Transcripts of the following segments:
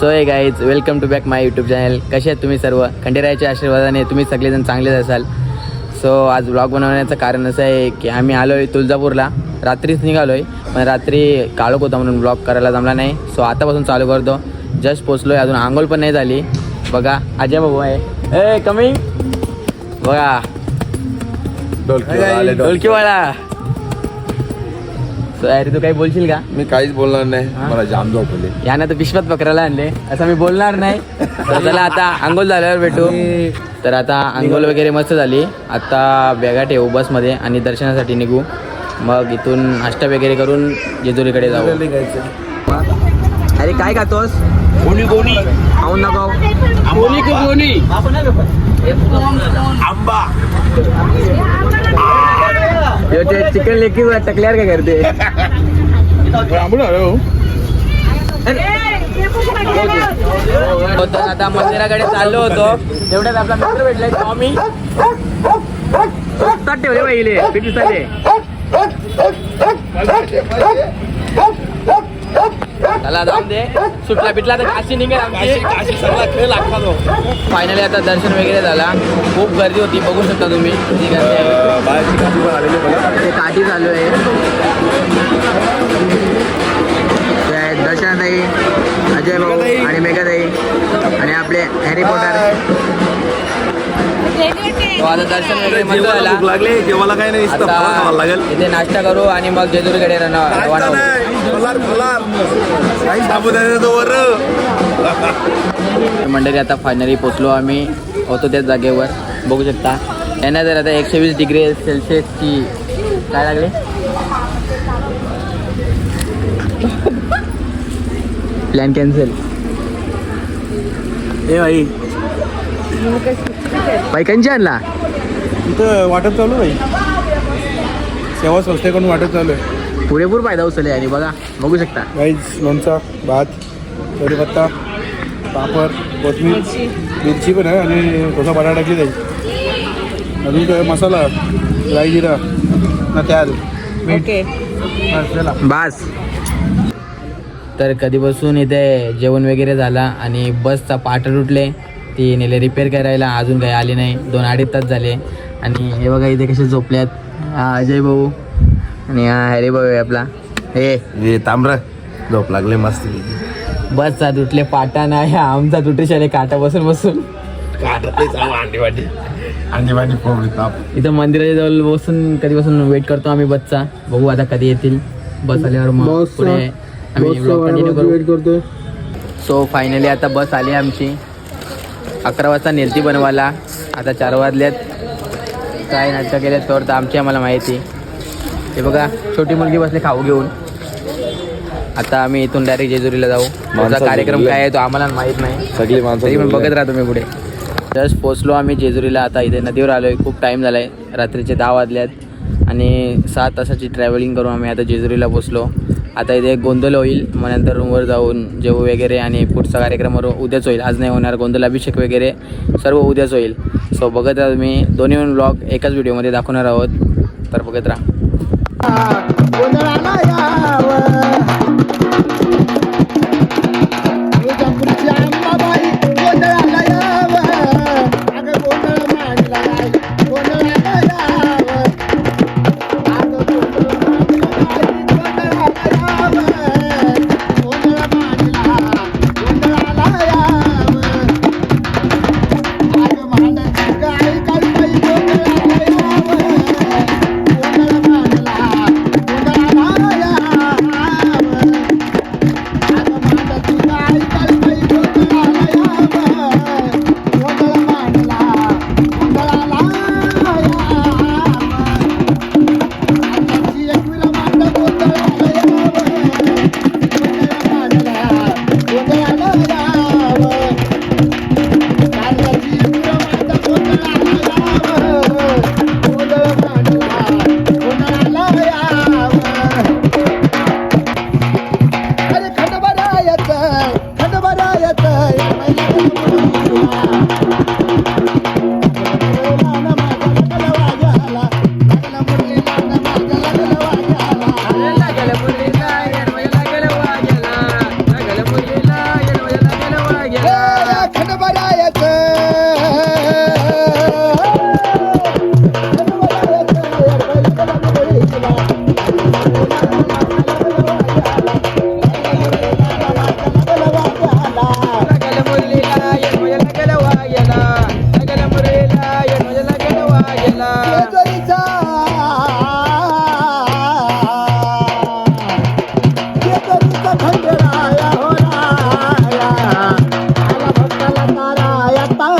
So hey guys welcome to back my YouTube channel कसे आहेत तुम्ही सर्व? खंडेरायाच्या आशीर्वादाने तुम्ही सगळेजण चांगलेच असाल. सो आज ब्लॉग बनवण्याचं कारण असं आहे की आम्ही आलो आहे तुळजापूरला. रात्रीच निघालो आहे पण रात्री काळोख होता म्हणून ब्लॉग करायला जमला नाही. सो आतापासून चालू करतो. जस्ट पोचलो आहे अजून आंघोळ पण नाही झाली. बघा अजय बाबू आहे. ए कमिंग बघा. ढोलकीवाला सो अरे तू काही बोलशील का? मी काहीच बोलणार नाही. हा? मला जाम झोपले यानं तर पिशवत पकडायला आणले. असं मी बोलणार नाही. तर चला आता आंघोळ झाल्यावर भेटू. तर आता आंघोळ वगैरे मस्त झाली. आता बॅगा ठेवू बसमध्ये आणि दर्शनासाठी निघू. मग इथून नाश्ता वगैरे करून जेजुरीकडे जाऊ. अरे काय खातोस? कोणी कोणी खाऊन नको. कोणी कोणी आंबा. ते चिकन लेकी टकल्यावर काय करते आलो हो, तर आता मंदिराकडे चाललो होतो. तेवढ्यात आपला मित्र भेटलाय स्वामी. ठेवले पहिले किती चालले त्याला जाऊन दे. सुटला पिटला तर काशी निघेल आमची. फायनली आता दर्शन वगैरे झाला. खूप गर्दी होती बघू शकता तुम्ही. किती गर्दी आहे. ते काठी चालू आहे. ते दर्शनाताई अजय भाऊ आणि मेघाताई आणि आपले हॅरी पॉटर तो आता दर्शन लागले. जेवायला काही नाही लागेल. इथे नाश्ता करू आणि मग जेजुरीकडे रवाना फुलार फुलार. काही साबुदाण्याचं वर. मंडळी आता फायनली पोचलो आम्ही. होतो त्याच जागेवर. बघू शकता. यांना जर आता एकशे वीस डिग्री सेल्सिअसची. काय लागले? प्लॅन कॅन्सल ए भाई. बायकांची आणला? इथं वाटप चालू आहे सेवा संस्थेकडून वाटप चालू आहे. पुरेपूर फायदा उचलले आणि बघा बघू शकता. गाईज लोणचा भात कढीपत्ता पापड कोथमीर मिरची पण आहे आणि थोडा बटाटा टाकली जाईल अजून काय मसाला राई जिरा ना त्याल मीठ. बस चला. बास. तर कधीपासून इथे जेवण वगैरे झाला आणि बसचा पाट तुटले ती नेले रिपेअर करायला अजून काही आले नाही. दोन अडीच तास झाले. आणि हे बघा इथे कसे झोपल्यात हा अजय भाऊ. आणि हा हॅरी भाऊ आहे आपला. हे. हे तांबरा. झोप लागले मस्त बसचा तुटले पाटा नाही आमचा तुटे शाले काटा बसून बसून. वाटी वाटी ताप. इथं मंदिराच्या जवळ बसून कधीपासून वेट करतो आम्ही बसचा. बघू आता कधी येतील. बस आल्यावर मग पुढे आम्ही vlog continue करू. करतोय. सो फायनली आता बस आली आमची. अकरा वाजता नेलती बनवायला. आता चार वाजल्यात काय नाटकं केल्यात तर तर आमची आम्हाला माहिती. हे बघा छोटी मुलगी बसली खाऊ घेऊन. आता आम्ही इथून डायरेक्ट जेजुरीला जाऊ. माझा कार्यक्रम. काय आहे तो आम्हाला माहीत नाही. सगळी माणसं. बघत राहा तुम्ही पुढे. जस्ट पोचलो आम्ही जेजुरीला आता इथे नदीवर आलो आहे खूप टाईम झाला आहे रात्रीचे दहा वाजल्यात आणि सात तासाची ट्रॅव्हलिंग करून आम्ही आता जेजुरीला पोचलो. आता इथे गोंधळ होईल. मग नंतर रूमवर जाऊन जेवू वगैरे आणि पुढचा कार्यक्रम उद्याच होईल. आज नाही होणार गोंधळ अभिषेक वगैरे. सर्व उद्याच होईल. सो बघत राहा तुम्ही. दोन्ही ब्लॉग एकाच व्हिडिओमध्ये दाखवणार आहोत. तर बघत राहा. ताराय la pa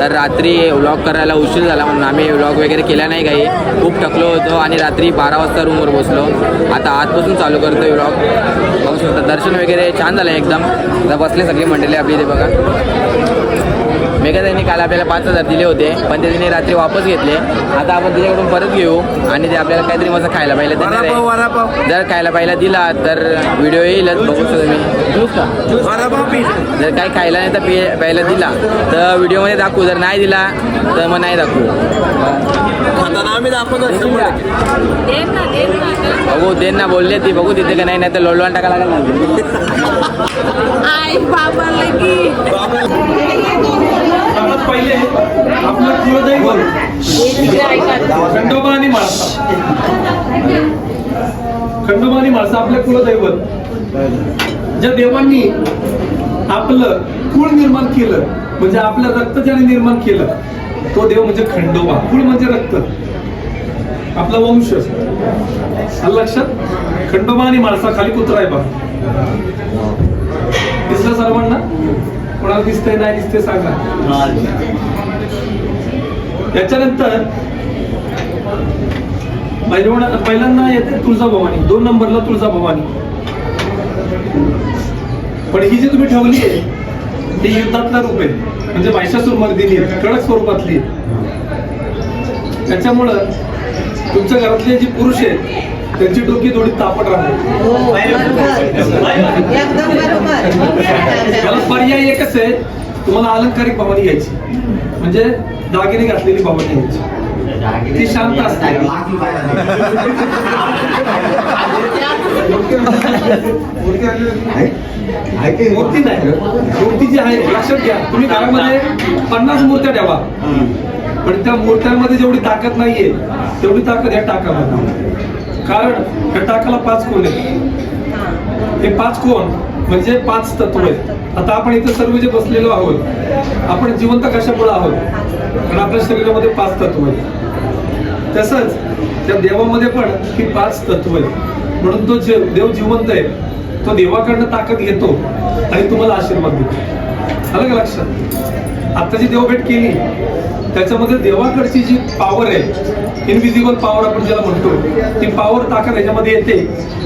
तर रात्री व्लॉग करायला उशीर झाला म्हणून आम्ही व्लॉग वगैरे केला नाही काही. खूप टकलो होतो आणि रात्री बारा वाजता रूमवर बसलो. आता आजपासून चालू करतो व्लॉग बघू शकता दर्शन वगैरे छान झालं एकदम. बसले सगळी मंडळी आपली ते बघा. मेघा त्यांनी काल आपल्याला पाच हजार दिले होते पण ते तिने रात्री वापस घेतले. आता आपण तिच्याकडून परत घेऊ आणि ते आपल्याला काहीतरी मस्त खायला पाहिजे. जर खायला पाहिला दिला तर व्हिडिओ येईलच बघू शकतो मी जर काही खायला नाही तर पे प्यायला दिला. तर व्हिडिओमध्ये दाखवू जर नाही दिला तर मग नाही दाखवू. बघू देन ना बोलले ती बघू तिथे का नाही नाही तर लोलवान टाका लागेल आई बाबा लगी सर्वात पहिले आपलं कुलदैव खंडोबा आणि माळसा. खंडोबा आणि माळसा आपलं कुलदैवत ज्या देवांनी आपलं कुळ निर्माण केलं म्हणजे आपलं रक्त ज्याने निर्माण केलं तो देव म्हणजे खंडोबा. कुळ म्हणजे रक्त. आपला वंश. लक्षात? खंडोबा आणि माळसा खाली कुत्रा आहे बा दिसलं सर्वांना? कोणाला दिसतंय नाही दिसतंय सांगा. त्याच्यानंतर पहिल्यांदा येते तुळजाभवानी दोन नंबरला तुळजाभवानी. पण ही जी तुम्ही ठेवली आहे ती युद्धातला रूप आहे. म्हणजे महिषासूर मर्दिनी आहे, कडक स्वरूपातली आहे. त्याच्यामुळं तुमच्या घरातले जे पुरुष आहेत त्यांची डोकी थोडी तापट राहते. त्याला पर्याय एकच आहे तुम्हाला अलंकारिक भवानी घ्यायची म्हणजे दागिने घातलेली भवानी घ्यायची ती शांत असते. मूर्ती नाही. मूर्ती जी आहे लक्षात घ्या. तुम्ही घरामध्ये पन्नास मूर्त्या ठेवा. पण त्या मूर्त्यांमध्ये जेवढी ताकद नाहीये तेवढी ताकद ह्या टाकामध्ये कारण ह्या टाकाला पाच कोण आहेत? हे पाच कोण? म्हणजे पाच तत्व आहेत. आता आपण इथे सर्व जे बसलेलो आहोत आपण जिवंत कशामुळे आहोत? कारण आपल्या शरीरामध्ये पाच तत्व आहेत. तसंच त्या देवामध्ये पण ही पाच तत्व आहेत. म्हणून तो जे देव जिवंत आहे तो देवाकडनं ताकद घेतो आणि तुम्हाला आशीर्वाद देतो. आलं का लक्षात? आता जी देवभेट केली. त्याच्यामध्ये देवाकडची जी पॉवर आहे इनविजिबल पॉवर आपण ज्याला म्हणतो ती पॉवर ताकद याच्यामध्ये येते.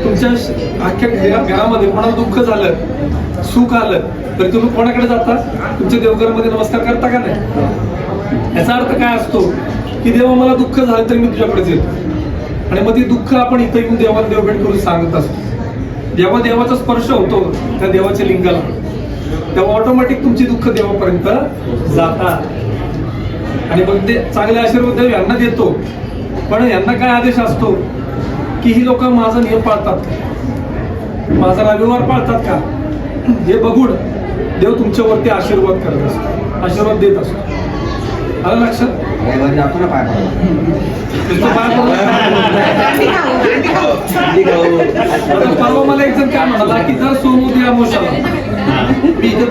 तुमच्या श- अख्ख्या घरामध्ये कोणाला दुःख झालं सुख आलं तर तुम्ही कोणाकडे जाता? तुमच्या देवघरामध्ये नमस्कार करता का नाही? याचा अर्थ काय असतो की देवा मला दुःख झालं तरी मी तुझ्याकडेच येतो आणि मग ते दुःख आपण इथं येऊन देवाला देवभेट करून सांगत असतो. जेव्हा देवाचा स्पर्श होतो त्या देवाच्या लिंगाला तेव्हा ऑटोमॅटिक तुमची दुःख देवापर्यंत जातात. आणि मग ते चांगले आशीर्वाद देव यांना देतो. पण यांना काय आदेश असतो? की ही लोक माझा नियम पाळतात का? माझा रविवार पाळतात का? हे बघून देव तुमच्यावरती आशीर्वाद करत असतो. आशीर्वाद देत असतो. आलं लक्षात? परवा मला एक जण काय म्हणाला की जर सोमोदय अमोशाला मी इथं-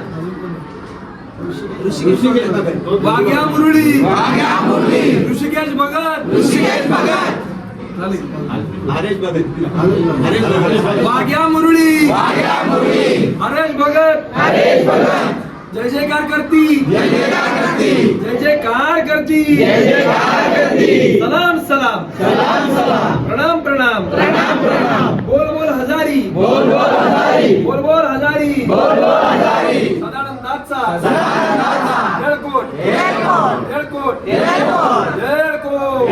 वाग्या मुरळी ऋषिकेश भगत. झाली. वाग्या मुरळी हरेश भगत. जय जयकार करती. जय जयकार करती. सलाम सलाम. प्रणाम प्रणाम. बोल बोल हजारी. बोल बोल हजारी. सदानंदाचा जळकोट जळकोट जळकोट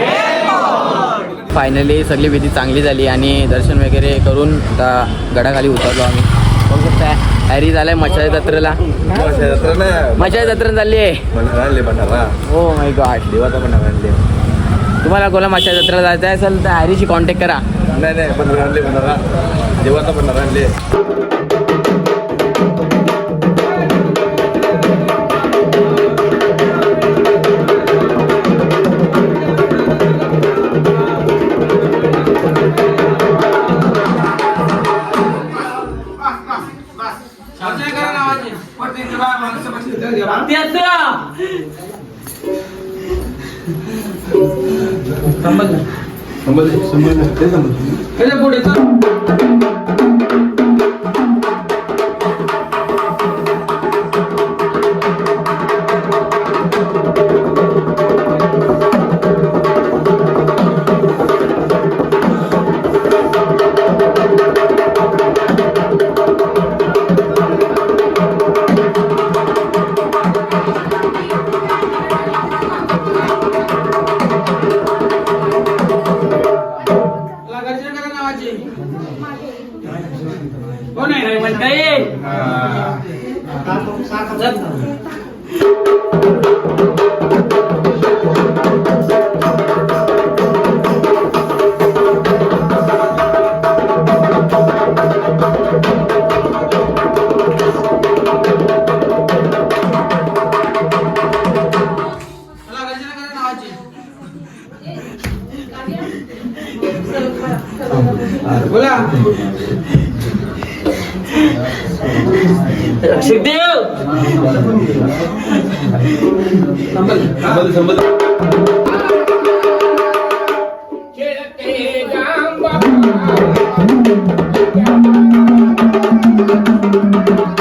फायनली सगळी विधी चांगली झाली आणि दर्शन वगैरे करून आता गडाखाली उतरलो आम्ही. बघू शकता हॅरी झालाय मच्छाच्या जत्रेला. मच्छाच्या जत्रा चालली आहे. हो माय गॉड देवाचा पण आणले तुम्हाला कोणा मच्छा जत्रा जायचं असेल तर हॅरीशी कॉन्टॅक्ट करा. नाही नाही पण आणले बनरा देवाचा पण आणले Deus! thank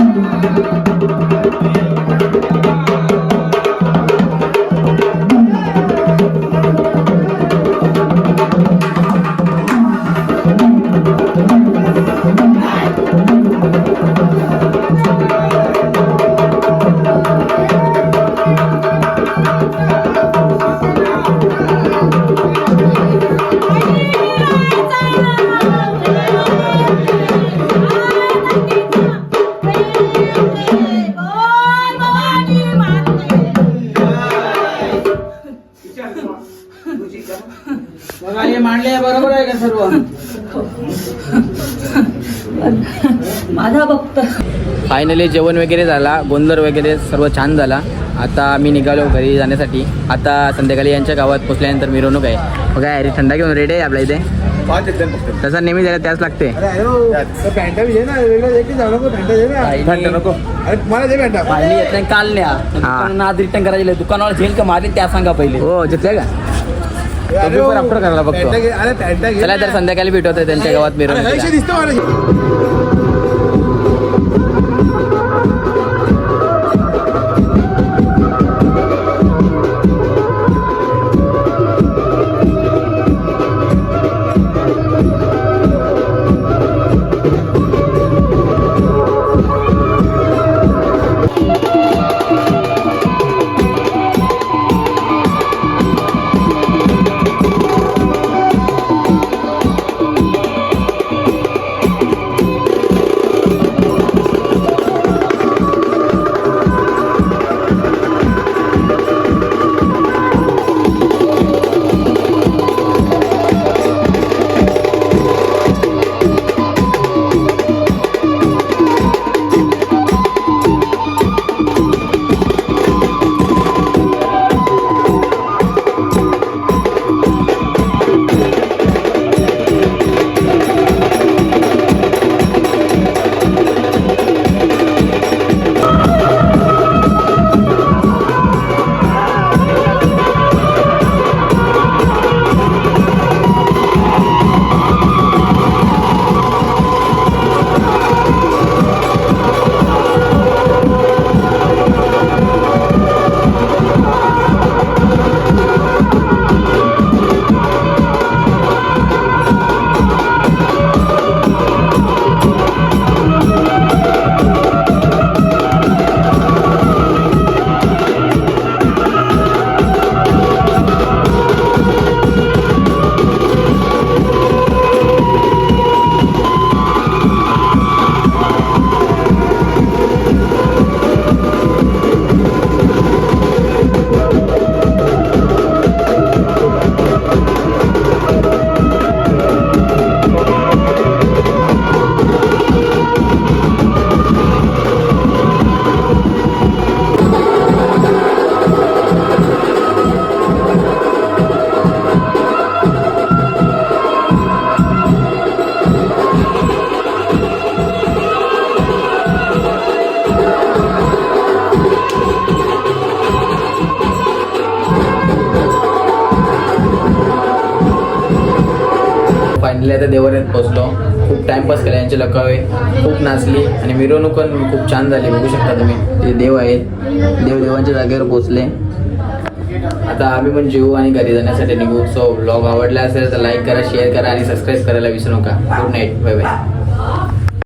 फायनली जेवण वगैरे झाला गोंधळ वगैरे सर्व छान झाला. आता आम्ही निघालो घरी जाण्यासाठी. आता संध्याकाळी यांच्या गावात पोचल्यानंतर मिरवणूक आहे. बघा अरे थंडा घेऊन रेडी आहे आपल्या इथे. तसा नेहमी द्यायला त्याच लागते. हो, काल न्या. रिटर्न करायचे दुकानावर झेल का मारेल त्या सांगा पहिले. हो जितल्या का? करायला बघतो. चला तर संध्याकाळी भेटवतोय त्यांच्या गावात मिरवणूक दिसतो आता पोहोचलो खूप टाइमपास केला यांचे लकावे खूप नाचली आणि मिरवणूक पण खूप छान झाली. बघू शकता तुम्ही ते देव आहेत. देव देवांच्या जागेवर पोहोचले आता आम्ही पण जेवू आणि घरी जाण्यासाठी निघू. सो ब्लॉग आवडला असेल तर लाईक करा शेअर करा आणि सबस्क्राईब करायला विसरू नका. Good night bye bye